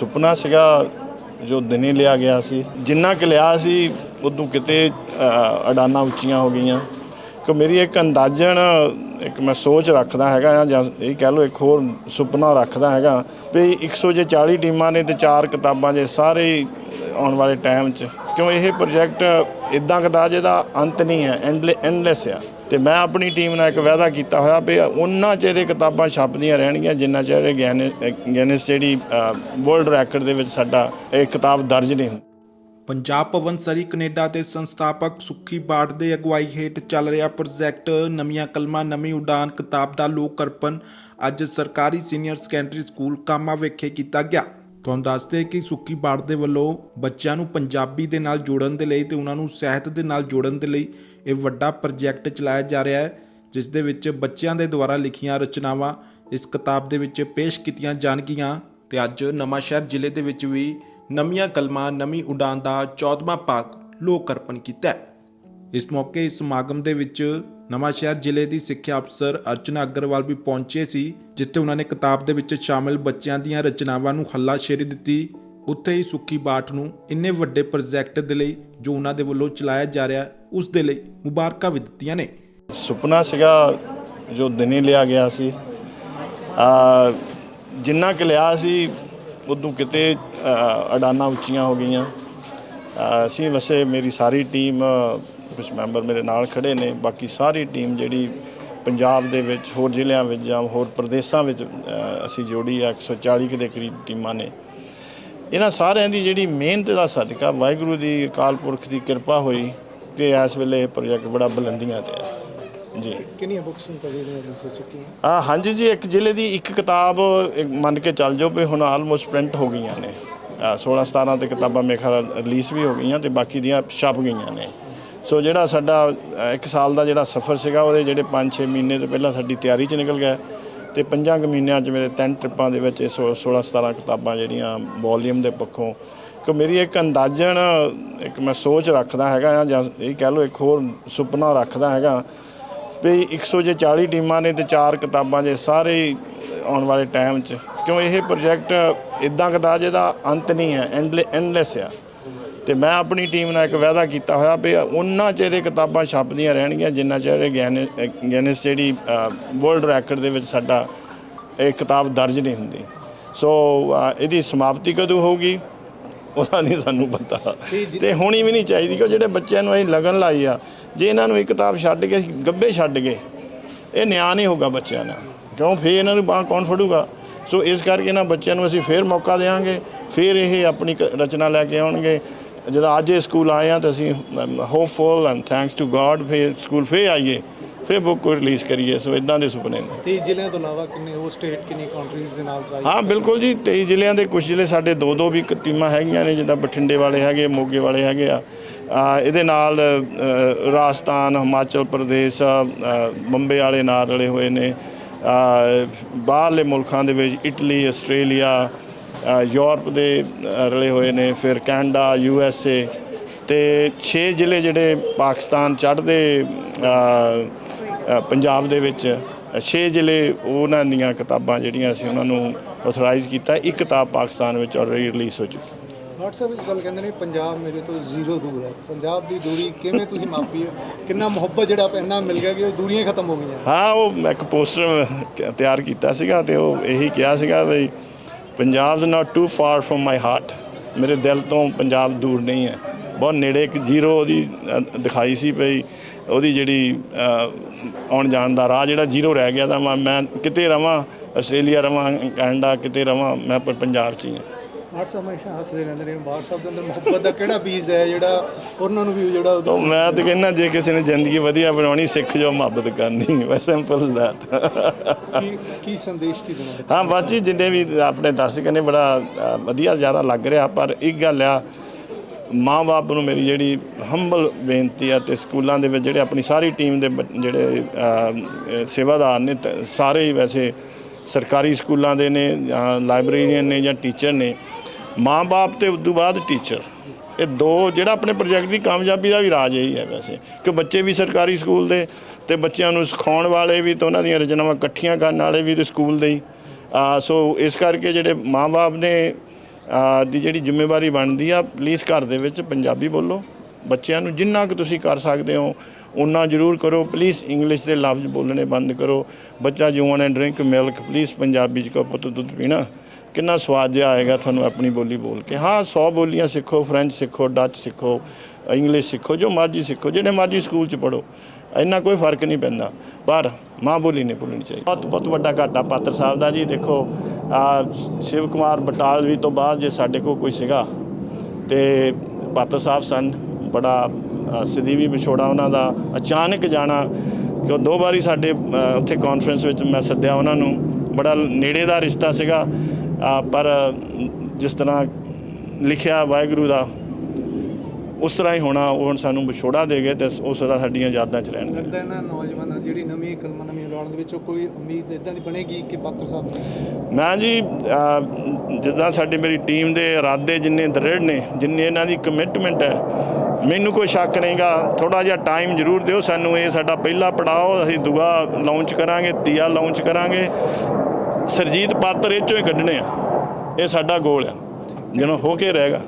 ਸੁਪਨਾ ਸੀਗਾ ਜੋ ਦਿਨੇ ਲਿਆ ਗਿਆ ਸੀ। ਜਿੰਨਾ ਕਿ ਲਿਆ ਸੀ ਉਦੋਂ ਕਿਤੇ ਅ, ਅਡਾਨਾਂ ਉੱਚੀਆਂ ਹੋ ਗਈਆਂ। ਕਿ ਮੇਰੀ ਇੱਕ ਅੰਦਾਜ਼ਨ ਇੱਕ ਮੈਂ ਸੋਚ ਰੱਖਦਾ ਹੈਗਾ ਆ ਜਾਂ ਇਹ ਕਹਿ ਲਓ ਇੱਕ ਹੋਰ ਸੁਪਨਾ ਰੱਖਦਾ ਹੈਗਾ ਵੀ 100 ਜੇ 40 ਟੀਮਾਂ ਨੇ ਤੇ ਚਾਰ ਕਿਤਾਬਾਂ ਜੇ ਸਾਰੇ ਆਉਣ ਵਾਲੇ ਟਾਈਮ 'ਚ। ਕਿਉਂ ਇਹ ਪ੍ਰੋਜੈਕਟ ਇਦਾਂ ਕਦਾ ਜਿਹਦਾ ਅੰਤ ਨਹੀਂ ਹੈ ਐਂਡਲੈਸ ਆ। ਤੇ ਮੈਂ ਆਪਣੀ ਟੀਮ ਨਾਲ ਇੱਕ ਵਾਅਦਾ ਕੀਤਾ ਹੋਇਆ ਵੀ ਉਹਨਾਂ ਚਿਰ ਇਹ ਕਿਤਾਬਾਂ ਛਾਪਦੀਆਂ ਰਹਿਣਗੀਆਂ, ਜਿੰਨਾ ਚਿਰ ਇਹ ਗਿਆਨਿਸ ਜਿਹੜੀ ਵਰਲਡ ਰੈਕੋਰਡ ਦੇ ਵਿੱਚ ਸਾਡਾ ਇਹ ਕਿਤਾਬ ਦਰਜ ਨਹੀਂ ਹੁੰਦੀ। ਪੰਜਾਬ ਭਵਨ ਸਰੀ ਕੈਨੇਡਾ ਦੇ ਸੰਸਥਾਪਕ ਸੁੱਖੀ ਬਾੜ ਦੇ ਅਗਵਾਈ ਹੇਠ ਚੱਲ ਰਿਹਾ ਪ੍ਰੋਜੈਕਟ ਨਵੀਆਂ ਕਲਮਾਂ, ਨਵੀਂ ਉਡਾਨ ਕਿਤਾਬ ਦਾ ਲੋਕ ਅਰਪਣ ਅੱਜ ਸਰਕਾਰੀ ਸੀਨੀਅਰ ਸੈਕੰਡਰੀ ਸਕੂਲ ਕਾਮਾ ਵਿਖੇ ਕੀਤਾ ਗਿਆ। ਤੁਹਾਨੂੰ ਦੱਸਦੇ ਕਿ ਸੁੱਕੀ ਬਾੜ ਦੇ ਵੱਲੋਂ ਬੱਚਿਆਂ ਨੂੰ ਪੰਜਾਬੀ ਦੇ ਨਾਲ ਜੋੜਨ ਦੇ ਲਈ ਤੇ ਉਹਨਾਂ ਨੂੰ ਸਾਹਿਤ ਦੇ ਨਾਲ ਜੋੜਨ ਦੇ ਲਈ ਇਹ ਵੱਡਾ ਪ੍ਰੋਜੈਕਟ ਚਲਾਇਆ ਜਾ ਰਿਹਾ ਹੈ, ਜਿਸ ਦੇ ਵਿੱਚ ਬੱਚਿਆਂ ਦੇ ਦੁਆਰਾ ਲਿਖੀਆਂ ਰਚਨਾਵਾਂ, ਇਸ ਕਿਤਾਬ ਦੇ ਵਿੱਚ ਪੇਸ਼ ਕੀਤੀਆਂ ਜਾਣਗੀਆਂ ਤੇ ਅੱਜ ਨਵਾਂਸ਼ਹਿਰ ਜ਼ਿਲ੍ਹੇ ਦੇ ਵਿੱਚ ਵੀ ਨਵੀਆਂ ਕਲਮਾਂ, ਨਵੀਂ ਉਡਾਨ ਦਾ 14ਵਾਂ ਪਾਕ ਲੋਕ ਅਰਪਣ ਕੀਤਾ ਇਸ ਮੌਕੇ ਇਸ ਸਮਾਗਮ ਦੇ ਵਿੱਚ ਨਵਾਂਸ਼ਹਿਰ ਜ਼ਿਲ੍ਹੇ ਦੀ ਸਿੱਖਿਆ ਅਫਸਰ ਅਰਚਨਾ ਅਗਰਵਾਲ ਵੀ ਪਹੁੰਚੇ ਸੀ ਜਿੱਥੇ ਉਹਨਾਂ ਨੇ ਕਿਤਾਬ ਦੇ ਵਿੱਚ ਸ਼ਾਮਿਲ ਬੱਚਿਆਂ ਦੀਆਂ ਰਚਨਾਵਾਂ ਨੂੰ ਹੱਲਾਸ਼ੇਰੀ ਦਿੱਤੀ। ਉੱਥੇ ਹੀ ਸੁੱਖੀ ਬਾਟ ਨੂੰ ਇੰਨੇ ਵੱਡੇ ਪ੍ਰੋਜੈਕਟ ਦੇ ਲਈ ਜੋ ਉਹਨਾਂ ਦੇ ਵੱਲੋਂ ਚਲਾਇਆ ਜਾ ਰਿਹਾ ਉਸ ਦੇ ਲਈ ਮੁਬਾਰਕਾਂ ਵੀ ਦਿੱਤੀਆਂ ਨੇ। ਸੁਪਨਾ ਸੀਗਾ ਜੋ ਦਿਨੇ ਲਿਆ ਗਿਆ ਸੀ। ਆ ਜਿੰਨਾ ਕਿ ਲਿਆ ਸੀ ਉਦੋਂ ਕਿਤੇ ਅ, ਅਡਾਨਾਂ ਉੱਚੀਆਂ ਹੋ ਗਈਆਂ। ਅਸੀਂ ਵੈਸੇ ਮੇਰੀ ਸਾਰੀ ਟੀਮ ਕੁਝ ਮੈਂਬਰ ਮੇਰੇ ਨਾਲ ਖੜੇ ਨੇ ਬਾਕੀ ਸਾਰੀ ਟੀਮ ਜਿਹੜੀ ਪੰਜਾਬ ਦੇ ਵਿੱਚ ਹੋਰ ਜ਼ਿਲ੍ਹਿਆਂ ਵਿੱਚ ਜਾਂ ਹੋਰ ਪ੍ਰਦੇਸ਼ਾਂ ਵਿੱਚ ਅਸੀਂ ਜੋੜੀ ਆ 140 ਕੁ ਦੇ ਕਰੀਬ ਟੀਮਾਂ ਨੇ। ਇਹਨਾਂ ਸਾਰਿਆਂ ਦੀ ਜਿਹੜੀ ਮਿਹਨਤ ਦਾ ਸਦਕਾ ਵਾਹਿਗੁਰੂ ਦੀ ਅਕਾਲ ਪੁਰਖ ਦੀ ਕਿਰਪਾ ਹੋਈ ਤੇ ਇਸ ਵੇਲੇ ਇਹ ਪ੍ਰੋਜੈਕਟ ਬੜਾ ਬੁਲੰਦੀਆਂ ਤੇ ਹੈ ਜੀ। ਕਿੰਨੀਆਂ ਬੁੱਕਸ ਨੂੰ ਕਦੇ ਨੇ ਸੋਚ ਚੁੱਕੀ ਆ ਹਾਂਜੀ ਜੀ ਇੱਕ ਜ਼ਿਲ੍ਹੇ ਦੀ ਇੱਕ ਕਿਤਾਬ ਮੰਨ ਕੇ ਚੱਲ ਜਾਓ ਵੀ ਹੁਣ ਆਲਮੋਸਟ ਪ੍ਰਿੰਟ ਹੋ ਗਈਆਂ ਨੇ। 16 17 ਤੇ ਕਿਤਾਬਾਂ ਮੇਰੇ ਖਿਆਲ ਰਿਲੀਜ਼ ਵੀ ਹੋ ਗਈਆਂ ਤੇ ਬਾਕੀ ਦੀਆਂ ਛਪ ਗਈਆਂ ਨੇ। ਸੋ ਜਿਹੜਾ ਸਾਡਾ ਅ, ਇੱਕ ਸਾਲ ਦਾ ਜਿਹੜਾ ਸਫ਼ਰ ਸੀਗਾ ਉਹਦੇ ਜਿਹੜੇ 5-6 ਮਹੀਨੇ ਤੋਂ ਪਹਿਲਾਂ ਸਾਡੀ ਤਿਆਰੀ 'ਚ ਨਿਕਲ ਗਿਆ ਤੇ ਪੰਜਾਂ ਕੁ ਮਹੀਨਿਆਂ 'ਚ ਮੇਰੇ ਤਿੰਨ ਟ੍ਰਿਪਾਂ ਦੇ ਵਿੱਚ ਇਹ 16 17 ਕਿਤਾਬਾਂ ਜਿਹੜੀਆਂ ਵੋਲੀਅਮ ਦੇ ਪੱਖੋਂ ਕਿ ਮੇਰੀ ਇੱਕ ਅੰਦਾਜ਼ਨ ਇੱਕ ਮੈਂ ਸੋਚ ਰੱਖਦਾ ਹੈਗਾ ਆ ਜਾਂ ਇਹ ਕਹਿ ਲਓ ਇੱਕ ਹੋਰ ਸੁਪਨਾ ਰੱਖਦਾ ਹੈਗਾ ਵੀ 100 ਜੇ 40 ਟੀਮਾਂ ਨੇ ਤੇ ਚਾਰ ਕਿਤਾਬਾਂ ਜੇ ਸਾਰੇ ਆਉਣ ਵਾਲੇ ਟਾਈਮ 'ਚ। ਕਿਉਂ ਇਹ ਪ੍ਰੋਜੈਕਟ ਇਦਾਂ ਕਦਾ ਜਿਹਦਾ ਅੰਤ ਨਹੀਂ ਹੈ ਐਂਡਲੈਸ ਆ। ਤੇ ਮੈਂ ਆਪਣੀ ਟੀਮ ਨਾਲ ਇੱਕ ਵਾਅਦਾ ਕੀਤਾ ਹੋਇਆ ਵੀ ਉਹਨਾਂ ਚਿਹਰੇ ਕਿਤਾਬਾਂ ਛਪਦੀਆਂ ਰਹਿਣਗੀਆਂ, ਜਿੰਨਾ ਚਿਰ ਗਿਆਨ ਗਿਆਨਿਸ ਜਿਹੜੀ ਵਰਲਡ ਰੈਕੋਰਡ ਦੇ ਵਿੱਚ ਸਾਡਾ ਇਹ ਕਿਤਾਬ ਦਰਜ ਨਹੀਂ ਹੁੰਦੀ। ਸੋ ਇਹਦੀ ਸਮਾਪਤੀ ਕਦੋਂ ਹੋਊਗੀ? ਉਹਦਾ ਨਹੀਂ ਸਾਨੂੰ ਪਤਾ। ਤੇ ਹੋਣੀ ਵੀ ਨਹੀਂ ਚਾਹੀਦੀ ਕਿ ਜਿਹੜੇ ਬੱਚਿਆਂ ਨੂੰ ਅਸੀਂ ਲਗਨ ਲਾਈ ਆ, ਜੇ ਇਹਨਾਂ ਨੂੰ ਇਹ ਕਿਤਾਬ ਛੱਡ ਕੇ ਅਸੀਂ ਗੱਬੇ ਛੱਡ ਗਏ, ਇਹ ਨਿਆਂ ਨਹੀਂ ਹੋਊਗਾ ਬੱਚਿਆਂ ਨਾਲ। ਕਿਉਂ? ਫੇਰ ਇਹਨਾਂ ਨੂੰ ਬਾਹ ਕੌਣ ਫੜੂਗਾ? ਸੋ ਇਸ ਕਰਕੇ ਇਹਨਾਂ ਬੱਚਿਆਂ ਨੂੰ ਅਸੀਂ ਫੇਰ ਮੌਕਾ ਦੇਵਾਂਗੇ ਫੇਰ ਇਹ ਆਪਣੀ ਰਚਨਾ ਲੈ ਕੇ ਆਉਣਗੇ। ਜਦੋਂ ਅੱਜ ਇਹ ਸਕੂਲ ਆਏ ਆ ਤਾਂ ਅਸੀਂ hopeful and thanks to God ਫੇਰ ਸਕੂਲ ਫੇਰ ਆਈਏ ਫੇਰ ਬੁੱਕ ਰਿਲੀਜ਼ ਕਰੀਏ ਸੋ ਇਦਾਂ ਦੇ ਸੁਪਨੇ ਨੇ। ਤੇ ਜ਼ਿਲ੍ਹਿਆਂ ਤੋਂ ਇਲਾਵਾ ਕਿੰਨੇ ਹੋਰ ਸਟੇਟ ਕਿੰਨੀ ਕੰਟਰੀਜ਼ ਦੇ ਨਾਲ ਟਰਾਈ ਹਾਂ ਬਿਲਕੁਲ ਜੀ 23 ਜ਼ਿਲ੍ਹਿਆਂ ਦੇ ਕੁਝ ਜ਼ਿਲ੍ਹੇ ਸਾਡੇ ਦੋ ਦੋ ਵੀ ਟੀਮਾਂ ਹੈਗੀਆਂ ਨੇ ਜਿੱਦਾਂ ਬਠਿੰਡੇ ਵਾਲੇ ਹੈਗੇ ਮੋਗੇ ਵਾਲੇ ਹੈਗੇ ਆ। ਇਹਦੇ ਨਾਲ ਰਾਜਸਥਾਨ ਹਿਮਾਚਲ ਪ੍ਰਦੇਸ਼ ਬੰਬੇ ਵਾਲੇ ਨਾਲ ਰਲੇ ਹੋਏ ਨੇ। ਬਾਹਰਲੇ ਮੁਲਕਾਂ ਦੇ ਵਿੱਚ ਇਟਲੀ, ਆਸਟ੍ਰੇਲੀਆ ਯੂਰਪ ਦੇ ਰਲੇ ਹੋਏ ਨੇ, ਫਿਰ ਕੈਨੇਡਾ, ਯੂ ਐਸ ਏ ਤੇ 6 ਜ਼ਿਲ੍ਹੇ ਜਿਹੜੇ ਪਾਕਿਸਤਾਨ ਚੜ੍ਹਦੇ ਪੰਜਾਬ ਦੇ ਵਿੱਚ 6 ਜ਼ਿਲ੍ਹੇ ਉਹਨਾਂ ਦੀਆਂ ਕਿਤਾਬਾਂ ਜਿਹੜੀਆਂ ਅਸੀਂ ਉਹਨਾਂ ਨੂੰ ਆਥੋਰਾਈਜ਼ ਕੀਤਾ। ਇੱਕ ਕਿਤਾਬ ਪਾਕਿਸਤਾਨ ਵਿੱਚ ਆਲਰੇਡੀ ਰਿਲੀਜ਼ ਹੋ ਚੁੱਕੀ। WhatsApp ਵਿੱਚ ਗੱਲ ਕਹਿੰਦੇ ਨੇ, ਪੰਜਾਬ ਮੇਰੇ ਤੋਂ ਜ਼ੀਰੋ ਦੂਰ ਹੈ। ਪੰਜਾਬ ਦੀ ਦੂਰੀ ਕਿਵੇਂ ਤੁਸੀਂ ਮਾਪੀ ਹੋ? ਕਿੰਨਾ ਮੁਹੱਬਤ ਜਿਹੜਾ ਇੰਨਾ ਮਿਲ ਗਿਆ ਕਿ ਉਹ ਦੂਰੀਆਂ ਖਤਮ ਹੋ ਗਈਆਂ? ਹਾਂ, ਉਹ ਮੈਂ ਇੱਕ ਪੋਸਟਰ ਤਿਆਰ ਕੀਤਾ ਸੀਗਾ ਤੇ ਉਹ ਇਹੀ ਕਿਹਾ ਸੀਗਾ ਵੀ Punjab is not too far from my heart ਮੇਰੇ ਦਿਲ ਤੋਂ ਪੰਜਾਬ ਦੂਰ ਨਹੀਂ ਹੈ। ਬਹੁਤ ਨੇੜੇ ਇੱਕ ਜ਼ੀਰੋ ਉਹਦੀ ਦਿਖਾਈ ਸੀ ਪਈ ਉਹਦੀ ਜਿਹੜੀ ਆਉਣ ਜਾਣ ਦਾ ਰਾਹ ਜਿਹੜਾ ਜ਼ੀਰੋ ਰਹਿ ਗਿਆ ਤਾਂ ਮੈਂ- ਮੈਂ ਕਿਤੇ ਰਵਾਂ, ਆਸਟ੍ਰੇਲੀਆ ਰਵਾਂ, ਕੈਨੇਡਾ ਕਿਤੇ ਰਵਾਂ, ਮੈਂ ਪਰ ਪੰਜਾਬ 'ਚ ਹੀ ਹਾਂ। WhatsApp ਹਮੇਸ਼ਾ ਹੱਸਦੇ ਰਹਿੰਦੇ ਨੇ। WhatsApp ਦੇ ਅੰਦਰ ਮੁਹੱਬਤ ਦਾ ਕਿਹੜਾ ਬੀਜ ਹੈ ਜਿਹੜਾ ਉਹਨਾਂ ਨੂੰ ਵੀ ਜਿਹੜਾ ਤਾਂ ਮੈਂ ਤਾਂ ਕਹਿੰਦਾ ਜੇ ਕਿਸੇ ਨੇ ਜ਼ਿੰਦਗੀ ਵਧੀਆ ਬਣਾਉਣੀ ਸਿੱਖ ਜੋ ਮੁਹੱਬਤ ਕਰਨੀ। ਬਸ ਸਿੰਪਲ ਇਜ਼ ਦੈਟ ਕੀ ਕੀ ਸੰਦੇਸ਼ ਕੀ ਦੇਣਾ ਹਾਂ ਬਸ ਜੀ ਜਿੰਨੇ ਵੀ ਆਪਣੇ ਦਰਸ਼ਕ ਨੇ ਬੜਾ ਵਧੀਆ ਜ਼ਿਆਦਾ ਲੱਗ ਰਿਹਾ ਪਰ ਇੱਕ ਗੱਲ ਆ ਮਾਂ-ਬਾਪ ਨੂੰ ਮੇਰੀ ਜਿਹੜੀ ਹੰਬਲ ਬੇਨਤੀ ਆ ਤੇ ਸਕੂਲਾਂ ਦੇ ਵਿੱਚ ਜਿਹੜੇ ਆਪਣੀ ਸਾਰੀ ਟੀਮ ਦੇ ਜਿਹੜੇ ਸੇਵਾਦਾਰ ਨੇ ਸਾਰੇ ਹੀ ਵੈਸੇ ਸਰਕਾਰੀ ਸਕੂਲਾਂ ਦੇ ਨੇ ਜਾਂ ਲਾਇਬ੍ਰੇਰੀਅਨ ਨੇ ਜਾਂ ਟੀਚਰ ਨੇ ਮਾਂ-ਬਾਪ ਤੇ ਤੋਂ ਬਾਅਦ ਟੀਚਰ ਇਹ ਦੋ ਜਿਹੜਾ ਆਪਣੇ ਪ੍ਰੋਜੈਕਟ ਦੀ ਕਾਮਯਾਬੀ ਦਾ ਵੀ ਰਾਜ ਇਹੀ ਹੈ ਵੈਸੇ। ਕਿ ਬੱਚੇ ਵੀ ਸਰਕਾਰੀ ਸਕੂਲ ਦੇ ਤੇ ਬੱਚਿਆਂ ਨੂੰ ਸਿਖਾਉਣ ਵਾਲੇ ਵੀ ਤੇ ਉਹਨਾਂ ਦੀਆਂ ਰਚਨਾਵਾਂ ਇਕੱਠੀਆਂ ਕਰਨ ਵਾਲੇ ਵੀ ਤੇ ਸਕੂਲ ਦੇ ਹੀ। ਸੋ ਇਸ ਕਰਕੇ ਜਿਹੜੇ ਮਾਂ-ਬਾਪ ਨੇ ਦੀ ਜਿਹੜੀ ਜ਼ਿੰਮੇਵਾਰੀ ਬਣਦੀ ਆ ਪਲੀਜ਼ ਘਰ ਦੇ ਵਿੱਚ ਪੰਜਾਬੀ ਬੋਲੋ। ਬੱਚਿਆਂ ਨੂੰ ਜਿੰਨਾ ਕੁ ਤੁਸੀਂ ਕਰ ਸਕਦੇ ਹੋ ਉਨਾ ਜ਼ਰੂਰ ਕਰੋ। ਪਲੀਜ਼ ਇੰਗਲਿਸ਼ ਦੇ ਲਫ਼ਜ਼ ਬੋਲਣੇ ਬੰਦ ਕਰੋ। ਬੱਚਾ you want and drink milk please Punjabi ਚ ਕਹੋ, ਪੁੱਤ ਦੁੱਧ ਪੀਣਾ। ਕਿੰਨਾ ਸਵਾਦ ਜਿਹਾ ਆਏਗਾ ਤੁਹਾਨੂੰ ਆਪਣੀ ਬੋਲੀ ਬੋਲ ਕੇ। ਹਾਂ 100 ਬੋਲੀਆਂ ਸਿੱਖੋ ਫ੍ਰੈਂਚ ਸਿੱਖੋ ਡੱਚ ਸਿੱਖੋ ਇੰਗਲਿਸ਼ ਸਿੱਖੋ ਜੋ ਮਰਜ਼ੀ ਸਿੱਖੋ ਜਿਹੜੇ ਮਰਜ਼ੀ ਸਕੂਲ ਚ ਪੜੋ ਇੰਨਾ ਕੋਈ ਫ਼ਰਕ ਨਹੀਂ ਪੈਂਦਾ। ਪਰ ਮਾਂ ਬੋਲੀ ਨਹੀਂ ਭੁੱਲਣੀ ਚਾਹੀਦੀ। ਬਹੁਤ ਬਹੁਤ ਵੱਡਾ ਘਾਟਾ ਪਾਤਰ ਸਾਹਿਬ ਦਾ ਜੀ। ਦੇਖੋ ਆ ਸ਼ਿਵ ਕੁਮਾਰ ਬਟਾਲਵੀ ਤੋਂ ਬਾਅਦ ਜੇ ਸਾਡੇ ਕੋਲ ਕੋਈ ਸੀਗਾ ਤੇ ਪਾਤਰ ਸਾਹਿਬ ਸਨ ਬੜਾ ਅ, ਸਦੀਵੀ ਵਿਛੋੜਾ ਉਹਨਾਂ ਦਾ। ਅਚਾਨਕ ਜਾਣਾ ਕਿ ਦੋ ਵਾਰੀ ਸਾਡੇ ਉੱਥੇ ਕਾਨਫਰੰਸ ਵਿੱਚ ਮੈਂ ਸੱਦਿਆ ਉਹਨਾਂ ਨੂੰ। ਬੜਾ ਨੇੜੇ ਦਾ ਰਿਸ਼ਤਾ ਸੀਗਾ। ਪਰ ਜਿਸ ਤਰ੍ਹਾਂ ਲਿਖਿਆ ਵਾਹਿਗੁਰੂ ਦਾ ਉਸ ਤਰ੍ਹਾਂ ਹੀ ਹੋਣਾ ਉਹ ਹੁਣ ਸਾਨੂੰ ਵਿਛੋੜਾ ਦੇ ਗਏ ਤੇ ਉਸ ਦਾ ਸਾਡੀਆਂ ਯਾਦਾਂ 'ਚ ਰਹਿਣਗੇ ਲੱਗਦਾ ਇਹਨਾਂ ਨੌਜਵਾਨਾਂ ਦੀ ਜਿਹੜੀ ਨਵੀਂ ਕਲਮਾਂ ਨਵੀਂ ਲਾਉਣ ਦੇ ਵਿੱਚੋਂ ਕੋਈ ਉਮੀਦ ਇਦਾਂ ਦੀ ਬਣੇਗੀ ਕਿ ਪਾਤਰ ਸਾਹਿਬ ਮੈਂ ਜੀ ਜਿੱਦਾਂ ਸਾਡੀ ਮੇਰੀ ਟੀਮ ਦੇ ਇਰਾਦੇ ਜਿੰਨੇ ਦ੍ਰਿੜ ਨੇ ਜਿੰਨੇ ਇਹਨਾਂ ਦੀ ਕਮਿਟਮੈਂਟ ਹੈ ਮੈਨੂੰ ਕੋਈ ਸ਼ੱਕ ਨਹੀਂਗਾ ਥੋੜਾ ਜਿਹਾ ਟਾਈਮ ਜ਼ਰੂਰ ਦਿਓ ਸਾਨੂੰ ਇਹ ਸਾਡਾ ਪਹਿਲਾ ਪੜਾਅ ਅਸੀਂ ਦੂਆ ਲਾਂਚ ਕਰਾਂਗੇ ਤੀਆ ਲਾਂਚ ਕਰਾਂਗੇ। ਸਰਜੀਤ ਪਾਤਰ ਇਹ ਚੋਂ ਹੀ ਕੱਢਣੇ ਆ। ਇਹ ਸਾਡਾ ਗੋਲ ਆ। ਜਿਹਨੂੰ ਹੋ ਕੇ ਰਹੇਗਾ।